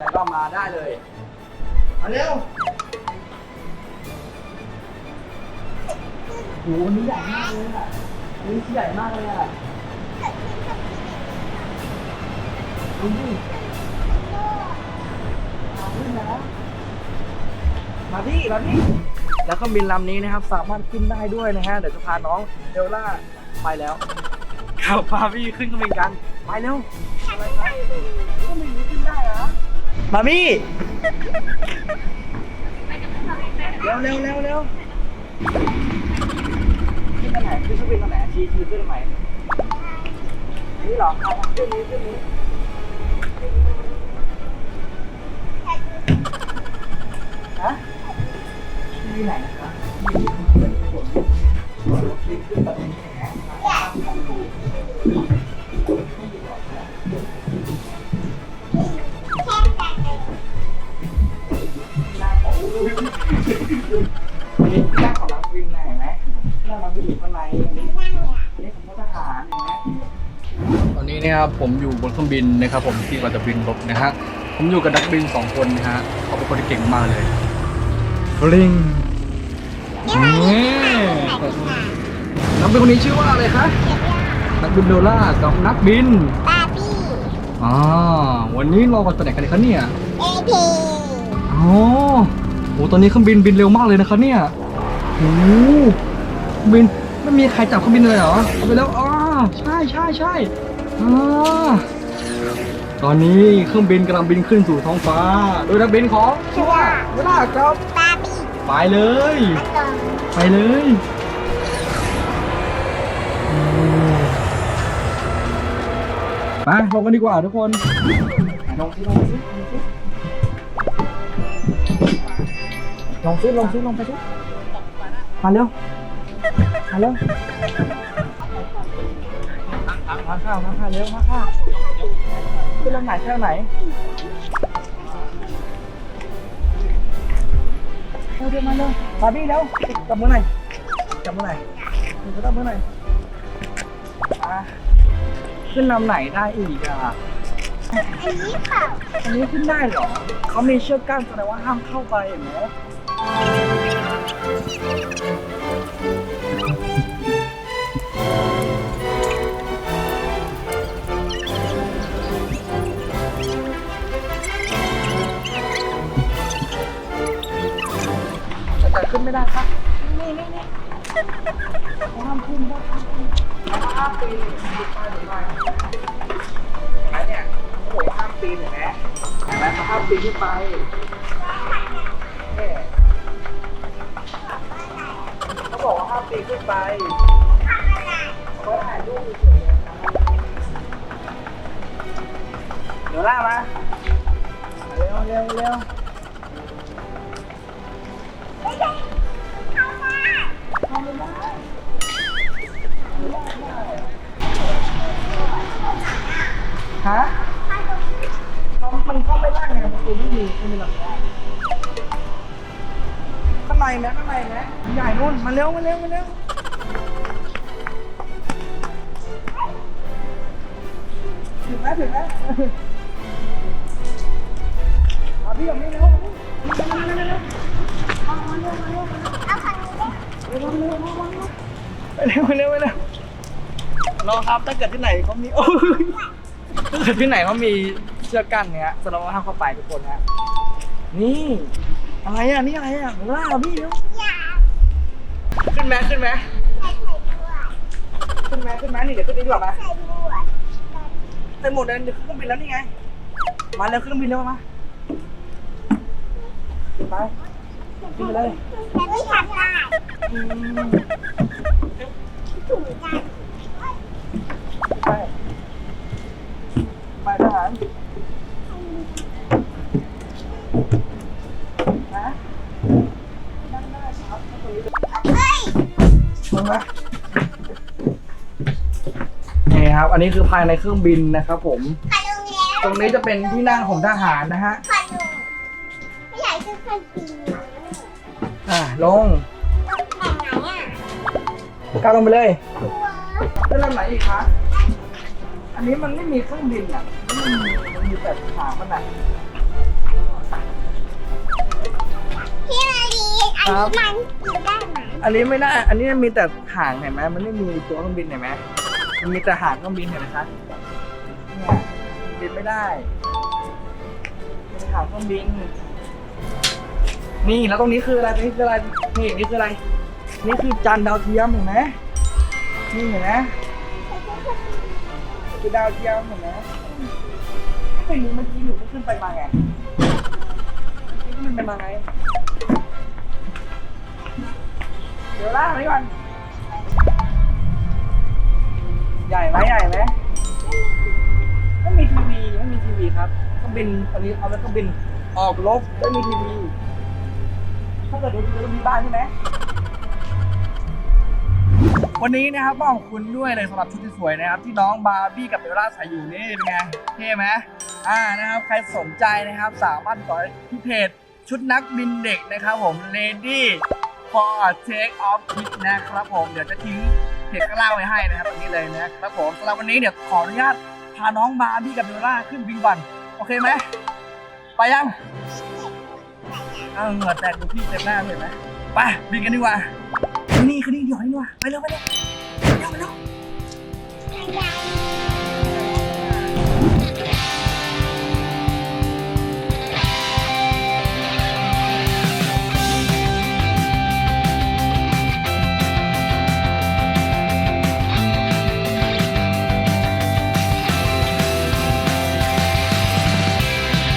แล้วก็มาได้เลยมาเร็วโหอันนี้ใหญ่มากเลยอะอันนี้ใหญ่มากเลยอะดูดิมาขึ้นนะมาพี่มาพี่แล้วเครื่องบินลำนี้นะครับ สามารถขึ้นได้ด้วยนะฮะ เดี๋ยวจะพาน้องเดลล่าไปแล้วขับพาพี่ขึ้นเครื่องบินกัน ไปเร็วอะไรครั มามี่เร็วเร็วเร็วเร็วขึ้นอันไหนขึ้นเครื่องบินอันไหนชี้ชี้ขึ้นอันไหนนี่เหรอเอาขึ้นนี้ขึ้นนี้ฮะที่ไหนนะคะที่เป็นขนขนรถขึ้นแบ นี่หน้าของนักบินนะเห็นไหมหน้านักบินอยู่ข้างในอันนี้อันนี้ของทหารเห็นไหมตอนนี้นะครับผมอยู่บนเครื่องบินนะครับ ผมที่มาจะบินรบนะฮะผมอยู่กับนักบินสองคนนะฮะเขาเป็นคนที่เก่งมากเลยบลิงนี่นักบินคนนี้ชื่อว่าอะไรคะนักบินโดล่ากับนักบินบาร์บี้อ่าวันนี้เรามาตัวไหนกันคะเนี่ยเอทีอ๋อ โหตอนนี้เครื่องบินบินเร็วมากเลยนะคะเนี่ยโอ้โหเครื่องบินไม่มีใครจับเครื่องบินเลยเหรอเอาไปแล้วอ๋อใช่ใช่ใช่อ่าตอนนี้เครื่องบินกำลังบินขึ้นสู่ท้องฟ้าโดยนักบินของชื่อว่าเวลาครับบาร์บี้ไปเลย ไปเลยมาลงกันดีกว่าทุกคนลงซิลงซิ ลงซิลงซิลงไปซิมาเร็ว มาเร็วมาข้าวมาข้าวเร็วมาข้าวขึ้นลำไหนเท่าไหนเร็วเร็วมาเร็วบาร์บี้เร็วจับมือหน่อยจับมือหน่อยจับมือหน่อยอะขึ้นลำไหนได้อีกอะอันนี้เปล่าอันนี้ขึ้นได้เหรอเขามีเชือกกั้นแสดงว่าห้ามเข้าไปเห็นไหม แต่แต่ขึ้นไม่ได้ปะนี่นี่นี่เขาห้ามขึ้นปะเขาห้ามปีนดูป้ายดูป้ายเห็นไหมเนี่ยเขาบอกว่าห้ามปีนเห็นไหมเห็นไหมเขาห้ามปีนขึ้นไป เขาบอกว่ขึ้นไปเขาถ่ายรูปเดี๋ยวล่ามา เร็วเร็วเร็วไม่ใช่เข้ามาทำไม่ได้ฮะมันเข้าไม่ได้ไงประตูไม่มีไม่มีหลักได้ ข้างในไหมข้างในไหมใหญ่นู่นมาเร็วมาเร็วมาเร็วถึงไหมถึงไหมเอาพี่กับนี่เร็วมาเร็วมาเร็วมาเร็วมาเร็วมาเร็วเร็วเอาคันนี้ได้เร็วเร็วเร็วเร็วเร็วเร็วเร็วรอครับถ้าเกิดที่ไหนเขามีโอ้ยถ้าเกิดที่ไหนเขามีเชือกกั้นเนี้ยแสดงว่าห้ามเข้าไปทุกคนนะนี่ อะไรอะนี่อะไรอะล่าพี่เร็วอยากขึ้นไหมขึ้นไหมใส่ใส่บวชขึ้นไหมขึ้นไหมนี่เดี๋ยวขึ้นดีกว่าไหมใส่บวชเต็มหมดเลยเดี๋ยวขึ้นเครื่องบินแล้วนี่ไง มาเร็วขึ้นเครื่องบินเร็วมาขึ้นไปขึ้นไปเลยแต่ไม่ทำได้อืมถุงกันไปไป ครับ อันนี้คือภายในเครื่องบินนะครับผม ตรงนี้จะเป็นที่นั่งของทหารนะฮะ ไม่ใหญ่ขึ้นพันปีอ่าลงก้าวลงไปเลยแล้วลำไหนอีกคะ อันนี้มันไม่มีเครื่องบินอะ มันมีแต่ขามันอะพี่มารีอันนี้มันกินได้ไหม อันนี้ไม่ได้ อันนี้มีแต่หางเห็นไหมมันไม่มีตัวเครื่องบินเห็นไหม มันมีแต่หางเครื่องบินเห็นไหมคะเนี่ยบินไม่ได้เป็นหางเครื่องบิน นี่แล้วตรงนี้คืออะไรตรงนี้คืออะไรนี่นี่คืออะไร นี่คือจานดาวเทียมเห็นไหมนี่เห็นไหมคือดาวเทียมเห็นไหมไม่รู้เมื่อกี้หนูก็ขึ้นไปมาไงเมื่อกี้มันไปมาไงเดี๋ยวล่าไว้ก่อน ใหญ่ไหมใหญ่ไหมไม่มีทีวีไม่มีทีวีครับเครื่องบินอันนี้เอาไว้เครื่องบินออกรบไม่มีทีวี ถ้าเกิดดูทีวีต้องมีบ้านใช่ไหมวันนี้นะครับต้องขอบคุณด้วยเลยสำหรับชุดที่สวยนะครับที่น้องบาร์บี้กับเบลล่าใส่อยู่นี่เป็นไงเท่ไหมอ่านะครับใครสนใจนะครับสามารถติดต่อที่เพจชุดนักบินเด็กนะครับผม Lady for take off kit นะครับผม เดี๋ยวจะทิ้งเพจข้างล่าไว้ให้นะครับตรงนี้เลยนะครับผมสำหรับวันนี้เดี๋ยวขออนุญาตพาน้องบาร์บี้กับเบลล่าขึ้นวิงบัน โอเคไหม ไปยังเออแตกูพี่เต็มหน้าเห็นไหมไปบินกันดีกว่านี่คือนี่เดี๋ยวนี่ดีกว่าไปเร็วไปเร็วเร็วไปเร็ว